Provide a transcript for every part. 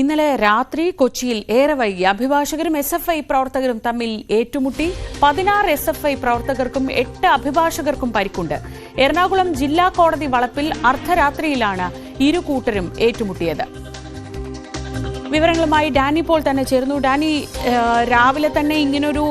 ഇന്നലെ രാത്രി കൊച്ചിയിൽ ഏറെ വൈകി. അഭിഭാഷകരും എസ് എഫ് ഐ പ്രവർത്തകരും തമ്മിൽ ഏറ്റുമുട്ടി. പതിനാറ് എസ് എഫ് ഐ പ്രവർത്തകർക്കും എട്ട് അഭിഭാഷകർക്കും പരിക്കുണ്ട്. എറണാകുളം ജില്ലാ കോടതി വളപ്പിൽ അർദ്ധരാത്രിയിലാണ് ഇരു കൂട്ടരും ഏറ്റുമുട്ടിയത്. വിവരങ്ങളുമായി ഡാനി പോൾ തന്നെ ചേർന്നു ഡാനി രാവിലെ തന്നെ ഇങ്ങനൊരു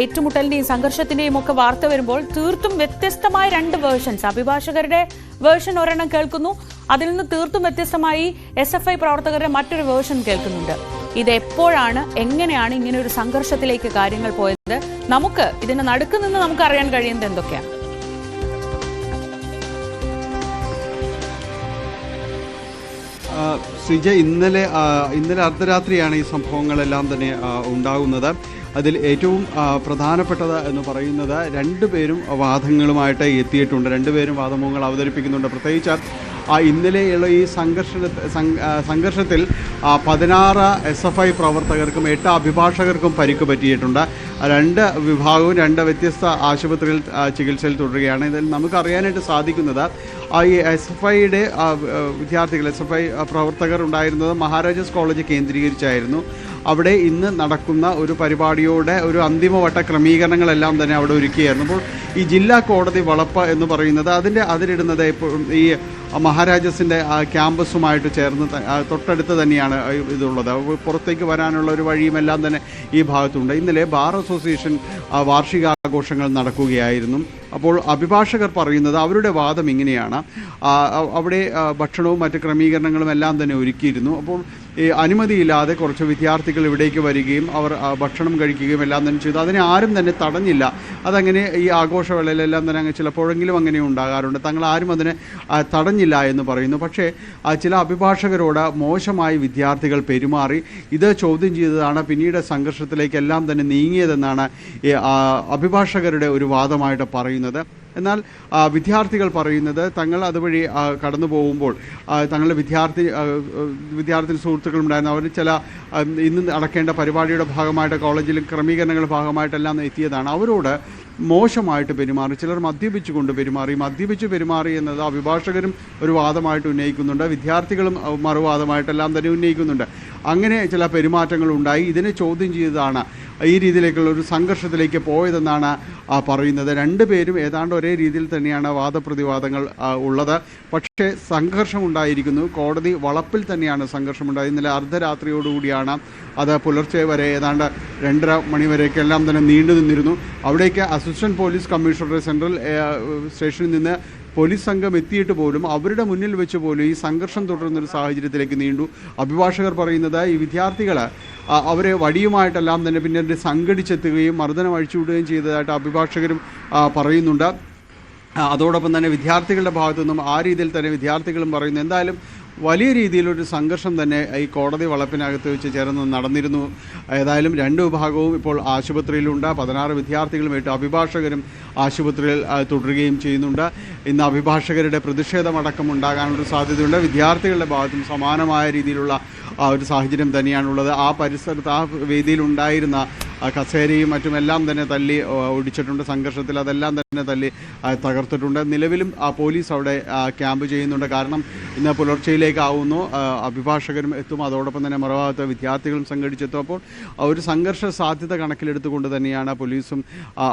ഏറ്റുമുട്ടലിന്റെയും സംഘർഷത്തിന്റെയും ഒക്കെ വാർത്ത വരുമ്പോൾ തീർത്തും വ്യത്യസ്തമായ രണ്ട് വേർഷൻസ്. അഭിഭാഷകരുടെ വേർഷൻ ഒരെണ്ണം കേൾക്കുന്നു. അതിൽ നിന്ന് തീർത്തും വ്യത്യസ്തമായി എസ് എഫ് ഐ പ്രവർത്തകരുടെ മറ്റൊരു വേർഷൻ കേൾക്കുന്നുണ്ട്. ഇത് എപ്പോഴാണ് എങ്ങനെയാണ് ഇങ്ങനെ ഒരു സംഘർഷത്തിലേക്ക് കാര്യങ്ങൾ പോയത്? നമുക്ക് ഇതിന് നടുക്ക് നിന്ന് നമുക്ക് അറിയാൻ കഴിയുന്നത് എന്തൊക്കെയാണ്? ശ്രീജ ഇന്നലെ ഇന്നലെ അർദ്ധരാത്രിയാണ് ഈ സംഭവങ്ങളെല്ലാം തന്നെ ഉണ്ടാകുന്നത്. അതിൽ ഏറ്റവും പ്രധാനപ്പെട്ടത് എന്ന് പറയുന്നത് രണ്ടുപേരും വാദങ്ങളുമായിട്ട് എത്തിയിട്ടുണ്ട്. രണ്ടുപേരും വാദമുഖങ്ങൾ അവതരിപ്പിക്കുന്നുണ്ട്. പ്രത്യേകിച്ച് ഇന്നലെയുള്ള ഈ സംഘർഷ സംഘർഷത്തിൽ ആ, പതിനാറ് എസ് എഫ് ഐ പ്രവർത്തകർക്കും എട്ട് അഭിഭാഷകർക്കും പരിക്ക് പറ്റിയിട്ടുണ്ട്. രണ്ട് വിഭാഗവും രണ്ട് വ്യത്യസ്ത ആശുപത്രിയിൽ ചികിത്സയിൽ തുടരുകയാണ്. ഇതിൽ നമുക്ക് അറിയാനായിട്ട് സാധിക്കുന്നത് ഈ എസ് എഫ് ഐയുടെ വിദ്യാർത്ഥികൾ എസ് എഫ് ഐ പ്രവർത്തകർ ഉണ്ടായിരുന്നത് മഹാരാജാസ് കോളേജ് കേന്ദ്രീകരിച്ചായിരുന്നു. അവിടെ ഇന്ന് നടക്കുന്ന ഒരു പരിപാടിയോടെ ഒരു അന്തിമവട്ട ക്രമീകരണങ്ങളെല്ലാം തന്നെ അവിടെ ഒരുക്കിയായിരുന്നു. അപ്പോൾ ഈ ജില്ലാ കോടതി വളപ്പ് എന്ന് പറയുന്നത് അതിന്റെ അതിലിടുന്നത് ഇപ്പോൾ ഈ മഹാരാജസിന്റെ ക്യാമ്പസുമായിട്ട് ചേർന്ന് തൊട്ടടുത്ത് തന്നെയാണ് ഇതുള്ളത്. പുറത്തേക്ക് വരാനുള്ള ഒരു വഴിയുമെല്ലാം തന്നെ ഈ ഭാഗത്തുണ്ട്. ഇന്നലെ ബാർ അസോസിയേഷൻ വാർഷികാഘോഷങ്ങൾ നടക്കുകയായിരുന്നു. അപ്പോൾ അഭിഭാഷകർ പറയുന്നത് അവരുടെ വാദം ഇങ്ങനെയാണ്. അവിടെ ഭക്ഷണവും മറ്റ് ക്രമീകരണങ്ങളും എല്ലാം തന്നെ ഒരുക്കിയിരുന്നു. അപ്പോൾ ഈ അനുമതിയില്ലാതെ കുറച്ച് വിദ്യാർത്ഥികൾ ഇവിടേക്ക് വരികയും അവർ ഭക്ഷണം കഴിക്കുകയും എല്ലാം തന്നെ ചെയ്തു. അതിനെ ആരും തന്നെ തടഞ്ഞില്ല. അതങ്ങനെ ഈ ആഘോഷവേളയിലെല്ലാം തന്നെ അങ്ങ് ചിലപ്പോഴെങ്കിലും അങ്ങനെ ഉണ്ടാകാറുണ്ട്. തങ്ങൾ ആരും അതിനെ തടഞ്ഞില്ല എന്ന് പറയുന്നു. പക്ഷേ ചില അഭിഭാഷകരോട് മോശമായി വിദ്യാർത്ഥികൾ പെരുമാറി ഇത് ചോദ്യം ചെയ്തതാണ് പിന്നീട് സംഘർഷത്തിലേക്ക് എല്ലാം തന്നെ നീങ്ങിയതെന്നാണ് അഭിഭാഷകരുടെ ഒരു വാദമായിട്ട് പറയുന്നത്. എന്നാൽ വിദ്യാർത്ഥികൾ പറയുന്നത് തങ്ങൾ അതുവഴി കടന്നു പോകുമ്പോൾ തങ്ങളുടെ വിദ്യാർത്ഥി വിദ്യാർത്ഥി സുഹൃത്തുക്കളുണ്ടായിരുന്നു അവർ ചില ഇന്ന് നടക്കേണ്ട പരിപാടിയുടെ ഭാഗമായിട്ട് കോളേജിൽ ക്രമീകരണങ്ങളുടെ ഭാഗമായിട്ടെല്ലാം എത്തിയതാണ്. അവരോട് മോശമായിട്ട് പെരുമാറി ചിലർ മദ്യപിച്ചുകൊണ്ട് പെരുമാറി മദ്യപിച്ച് പെരുമാറി എന്നത് അഭിഭാഷകരും ഒരു വാദമായിട്ട് ഉന്നയിക്കുന്നുണ്ട്. വിദ്യാർത്ഥികളും മറുവാദമായിട്ടെല്ലാം തന്നെ ഉന്നയിക്കുന്നുണ്ട്. അങ്ങനെ ചില പെരുമാറ്റങ്ങൾ ഉണ്ടായി ഇതിനെ ചോദ്യം ചെയ്തതാണ് ഈ രീതിയിലേക്കുള്ള ഒരു സംഘർഷത്തിലേക്ക് പോയതെന്നാണ് പറയുന്നത്. രണ്ടുപേരും ഏതാണ്ട് ഒരേ രീതിയിൽ തന്നെയാണ് വാദപ്രതിവാദങ്ങൾ ഉള്ളത്. പക്ഷേ സംഘർഷം ഉണ്ടായിരിക്കുന്നു കോടതി വളപ്പിൽ തന്നെയാണ് സംഘർഷമുണ്ടായത്. ഇന്നലെ അർദ്ധരാത്രിയോടുകൂടിയാണ് അത് പുലർച്ചെ വരെ ഏതാണ്ട് രണ്ടര മണിവരേക്കെല്ലാം തന്നെ നീണ്ടു നിന്നിരുന്നു അവിടേക്ക് അസിസ്റ്റന്റ് പോലീസ് കമ്മീഷണറുടെ സെൻട്രൽ സ്റ്റേഷനിൽ നിന്ന് പോലീസ് സംഘം എത്തിയിട്ട് പോലും അവരുടെ മുന്നിൽ വെച്ച് പോലും ഈ സംഘർഷം തുടരുന്നൊരു സാഹചര്യത്തിലേക്ക് നീണ്ടു. അഭിഭാഷകർ പറയുന്നത് ഈ വിദ്യാർത്ഥികൾ അവരെ വടിയുമായിട്ടെല്ലാം തന്നെ പിന്നീട് സംഘടിച്ചെത്തുകയും മർദ്ദനം അഴിച്ചുവിടുകയും ചെയ്തതായിട്ട് അഭിഭാഷകരും പറയുന്നുണ്ട്. അതോടൊപ്പം തന്നെ വിദ്യാർത്ഥികളുടെ ഭാഗത്തു നിന്നും ആ രീതിയിൽ തന്നെ വിദ്യാർത്ഥികളും പറയുന്നു. എന്തായാലും വലിയ രീതിയിലൊരു സംഘർഷം തന്നെ ഈ കോടതി വളപ്പിനകത്ത് വെച്ച് ചേർന്ന് നടന്നിരുന്നു. ഏതായാലും രണ്ട് വിഭാഗവും ഇപ്പോൾ ആശുപത്രിയിലുണ്ട്. പതിനാറ് വിദ്യാർത്ഥികളുമായിട്ട് അഭിഭാഷകരും ആശുപത്രിയിൽ തുടരുകയും ചെയ്യുന്നുണ്ട്. ഇന്ന് അഭിഭാഷകരുടെ പ്രതിഷേധമടക്കം ഉണ്ടാകാനുള്ള സാധ്യതയുണ്ട്. വിദ്യാർത്ഥികളുടെ ഭാഗത്തും സമാനമായ രീതിയിലുള്ള ഒരു സാഹചര്യം തന്നെയാണുള്ളത്. ആ പരിസരത്ത് ആ വേദിയിലുണ്ടായിരുന്ന കസേരയും മറ്റുമെല്ലാം തന്നെ തല്ലി ഒടിച്ചിട്ടുണ്ട് സംഘർഷത്തിൽ അതെല്ലാം തന്നെ തല്ലി തകർത്തിട്ടുണ്ട്. നിലവിലും ആ പോലീസ് അവിടെ ക്യാമ്പ് ചെയ്യുന്നുണ്ട്. കാരണം ഇന്ന് പുലർച്ചയിലേക്കാവുന്നു. അഭിഭാഷകരും എത്തും. അതോടൊപ്പം തന്നെ മറുഭാഗത്ത് വിദ്യാർത്ഥികളും സംഘടിച്ചെത്തും. അപ്പോൾ ആ ഒരു സംഘർഷ സാധ്യത കണക്കിലെടുത്തുകൊണ്ട് തന്നെയാണ് പോലീസും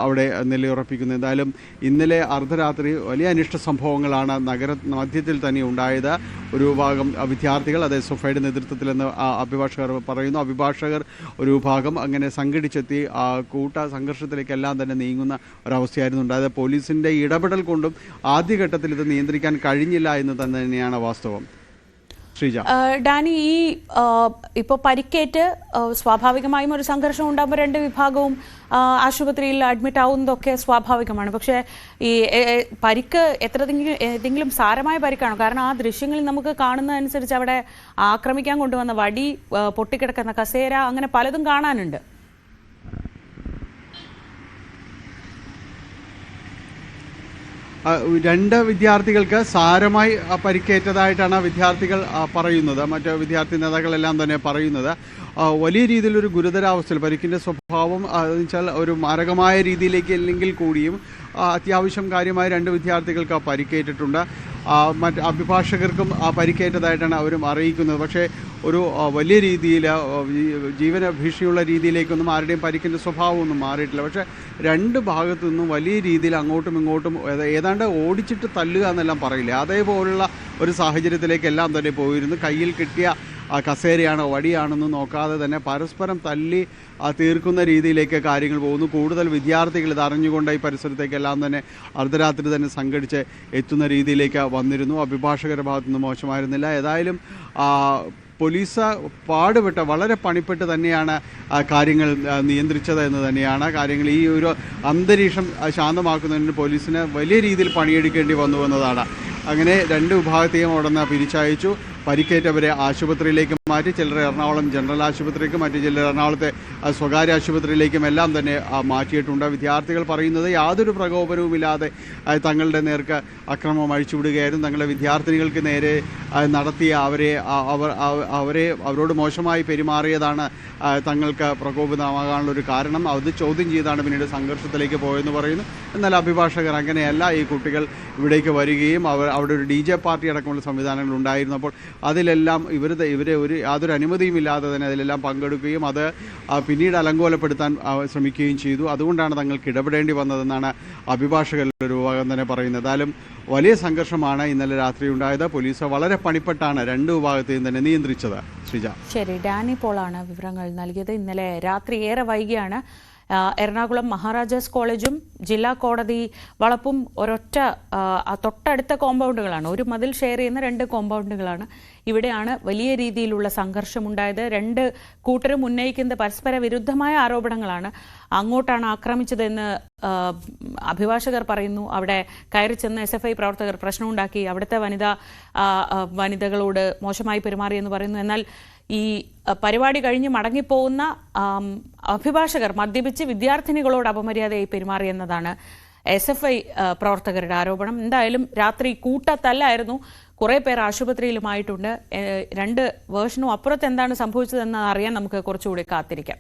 അവിടെ നിലയുറപ്പിക്കുന്നത്. എന്തായാലും ഇന്നലെ അർദ്ധരാത്രി വലിയ അനിഷ്ട സംഭവങ്ങളാണ് നഗര മധ്യത്തിൽ തന്നെ ഉണ്ടായത്. ഒരു ഭാഗം വിദ്യാർത്ഥികൾ അത് എസ് എഫ് ഐയുടെ നേതൃത്വത്തിലെന്ന് അഭിഭാഷകർ പറയുന്നു. അഭിഭാഷകർ ഒരു ഭാഗം അങ്ങനെ സംഘടിച്ചെത്തി ആ, കൂട്ട സംഘർഷത്തിലേക്കെല്ലാം തന്നെ നീങ്ങുന്ന ഒരവസ്ഥയായിരുന്നു ഉണ്ടായത്. പോലീസിന്റെ ഇടപെടൽ കൊണ്ടും ആദ്യഘട്ടത്തിൽ ഇത് നിയന്ത്രിക്കാൻ കഴിഞ്ഞില്ല എന്ന് തന്നെ തന്നെയാണ് വാസ്തവം. ഡാനി ഈ ഇപ്പോൾ പരിക്കേറ്റ് സ്വാഭാവികമായും ഒരു സംഘർഷം ഉണ്ടാകുമ്പോൾ രണ്ട് വിഭാഗവും ആശുപത്രിയിൽ അഡ്മിറ്റ് ആവുന്നതൊക്കെ സ്വാഭാവികമാണ്. പക്ഷേ ഈ പരിക്ക് എത്രതെങ്കിലും ഏതെങ്കിലും സാരമായ പരിക്കാണോ? കാരണം ആ ദൃശ്യങ്ങളിൽ നമുക്ക് കാണുന്നതനുസരിച്ച് അവിടെ ആക്രമിക്കാൻ കൊണ്ടുവന്ന വടി പൊട്ടിക്കിടക്കുന്ന കസേര അങ്ങനെ പലതും കാണാനുണ്ട്. രണ്ട് വിദ്യാർത്ഥികൾക്ക് സാരമായി പരിക്കേറ്റതായിട്ടാണ് വിദ്യാർത്ഥികൾ പറയുന്നത്. മറ്റ് വിദ്യാർത്ഥി നേതാക്കളെല്ലാം തന്നെ പറയുന്നത്. വലിയ രീതിയിലൊരു ഗുരുതരാവസ്ഥയിൽ പരിക്കിന്റെ സ്വഭാവം എന്ന് വെച്ചാൽ ഒരു മാരകമായ രീതിയിലേക്ക് അല്ലെങ്കിൽ കൂടിയും അത്യാവശ്യം കാര്യമായ രണ്ട് വിദ്യാർത്ഥികൾക്ക് പരിക്കേറ്റിട്ടുണ്ട്. മറ്റ് അഭിഭാഷകർക്കും പരിക്കേറ്റതായിട്ടാണ് അവരും അറിയിക്കുന്നത്. പക്ഷേ ഒരു വലിയ രീതിയിൽ ജീവന ഭീഷണിയുള്ള രീതിയിലേക്കൊന്നും ആരുടെയും പരിക്കിന്റെ സ്വഭാവമൊന്നും മാറിയിട്ടില്ല. പക്ഷേ രണ്ട് ഭാഗത്തു നിന്നും വലിയ രീതിയിൽ അങ്ങോട്ടും ഇങ്ങോട്ടും ഏത- ഏതാണ്ട് ഓടിച്ചിട്ട് തല്ലുക എന്നെല്ലാം പറയില്ലേ? അതേപോലുള്ള ഒരു സാഹചര്യത്തിലേക്ക് എല്ലാം തന്നെ പോയിരുന്നു. കയ്യിൽ കിട്ടിയ കസേരയാണോ വടിയാണെന്ന് നോക്കാതെ തന്നെ പരസ്പരം തല്ലി തീർക്കുന്ന രീതിയിലേക്ക് കാര്യങ്ങൾ പോകുന്നു. കൂടുതൽ വിദ്യാർത്ഥികൾ ഇത് അറിഞ്ഞുകൊണ്ട് ഈ പരിസരത്തേക്കെല്ലാം തന്നെ അർദ്ധരാത്രി തന്നെ സംഘടിച്ച് എത്തുന്ന രീതിയിലേക്ക് വന്നിരുന്നു. അഭിഭാഷകരുടെ ഭാഗത്തുനിന്ന് മോശമായിരുന്നില്ല. ഏതായാലും പോലീസ് പാടുപെട്ട് വളരെ പണിപ്പെട്ട് തന്നെയാണ് കാര്യങ്ങൾ നിയന്ത്രിച്ചത് എന്ന് തന്നെയാണ്. കാര്യങ്ങൾ ഈ ഒരു അന്തരീക്ഷം ശാന്തമാക്കുന്നതിന് പോലീസിന് വലിയ രീതിയിൽ പണിയെടുക്കേണ്ടി വന്നു എന്നതാണ്. അങ്ങനെ രണ്ട് വിഭാഗത്തെയും അവിടെ നിന്ന് പിരിച്ചയച്ചു. പരിക്കേറ്റവരെ ആശുപത്രിയിലേക്ക് മാറ്റി ചിലർ എറണാകുളം ജനറൽ ആശുപത്രിക്ക് മാറ്റി ചിലർ എറണാകുളത്തെ സ്വകാര്യ ആശുപത്രിയിലേക്കും എല്ലാം തന്നെ മാറ്റിയിട്ടുണ്ട്. വിദ്യാർത്ഥികൾ പറയുന്നത് യാതൊരു പ്രകോപനവുമില്ലാതെ തങ്ങളുടെ നേർക്ക് അക്രമം അഴിച്ചുവിടുകയായിരുന്നു. തങ്ങളുടെ വിദ്യാർത്ഥിനികൾക്ക് നേരെ നടത്തിയ അവരെ അവർ അവരെ അവരോട് മോശമായി പെരുമാറിയതാണ് തങ്ങൾക്ക് പ്രകോപിതമാകാനുള്ള ഒരു കാരണം. അത് ചോദ്യം ചെയ്താണ് പിന്നീട് സംഘർഷത്തിലേക്ക് പോയെന്ന് പറയുന്നു. എന്നാൽ അഭിഭാഷകർ അങ്ങനെയല്ല. ഈ കുട്ടികൾ ഇവിടേക്ക് വരികയും അവർ അവിടെ ഒരു ഡി ജെ പാർട്ടി അടക്കമുള്ള സംവിധാനങ്ങൾ ഉണ്ടായിരുന്നു അപ്പോൾ അതിലെല്ലാം ഇവർ ഇവരെ ഒരു യാതൊരു അനുമതിയും ഇല്ലാതെ തന്നെ അതിലെല്ലാം പങ്കെടുക്കുകയും അത് പിന്നീട് അലങ്കോലപ്പെടുത്താൻ ശ്രമിക്കുകയും ചെയ്തു. അതുകൊണ്ടാണ് തങ്ങൾക്ക് ഇടപെടേണ്ടി വന്നതെന്നാണ് അഭിഭാഷകരുടെ ഒരു വിഭാഗം തന്നെ പറയുന്നത്. എന്തായാലും വലിയ സംഘർഷമാണ് ഇന്നലെ രാത്രി ഉണ്ടായത്. പോലീസ് വളരെ പണിപ്പെട്ടാണ് രണ്ട് വിഭാഗത്തെയും തന്നെ നിയന്ത്രിച്ചത്. ശ്രീജ. ശരി ഡാനി പോളാണ് വിവരങ്ങൾ നൽകിയത്. ഇന്നലെ രാത്രി ഏറെ വൈകിയാണ് എറണാകുളം മഹാരാജാസ് കോളേജും ജില്ലാ കോടതി വളപ്പും ഒരൊറ്റ തൊട്ടടുത്ത കോമ്പൗണ്ടുകളാണ്. ഒരു മതിൽ ഷെയർ ചെയ്യുന്ന രണ്ട് കോമ്പൗണ്ടുകളാണ്. ഇവിടെയാണ് വലിയ രീതിയിലുള്ള സംഘർഷമുണ്ടായത്. രണ്ട് കൂട്ടരും ഉന്നയിക്കുന്നത് പരസ്പര വിരുദ്ധമായ ആരോപണങ്ങളാണ് അങ്ങോട്ടാണ് ആക്രമിച്ചതെന്ന് അഭിഭാഷകർ പറയുന്നു. അവിടെ കയറി ചെന്ന് എസ് എഫ് ഐ പ്രവർത്തകർ പ്രശ്നമുണ്ടാക്കി. അവിടുത്തെ വനിതാ വനിതകളോട് മോശമായി പെരുമാറിയെന്ന് പറയുന്നു. എന്നാൽ ഈ പരിപാടി കഴിഞ്ഞ് മടങ്ങിപ്പോകുന്ന അഭിഭാഷകർ മദ്യപിച്ച് വിദ്യാർത്ഥിനികളോട് അപമര്യാദയായി പെരുമാറിയെന്നതാണ് എസ് എഫ് ഐ പ്രവർത്തകരുടെ ആരോപണം. എന്തായാലും രാത്രി കൂട്ടത്തല്ലായിരുന്നു. കുറേ പേർ ആശുപത്രിയിലുമായിട്ടുണ്ട്. രണ്ട് വേർഷനും അപ്പുറത്ത് എന്താണ് സംഭവിച്ചതെന്ന് അറിയാൻ നമുക്ക് കുറച്ചുകൂടി കാത്തിരിക്കാം.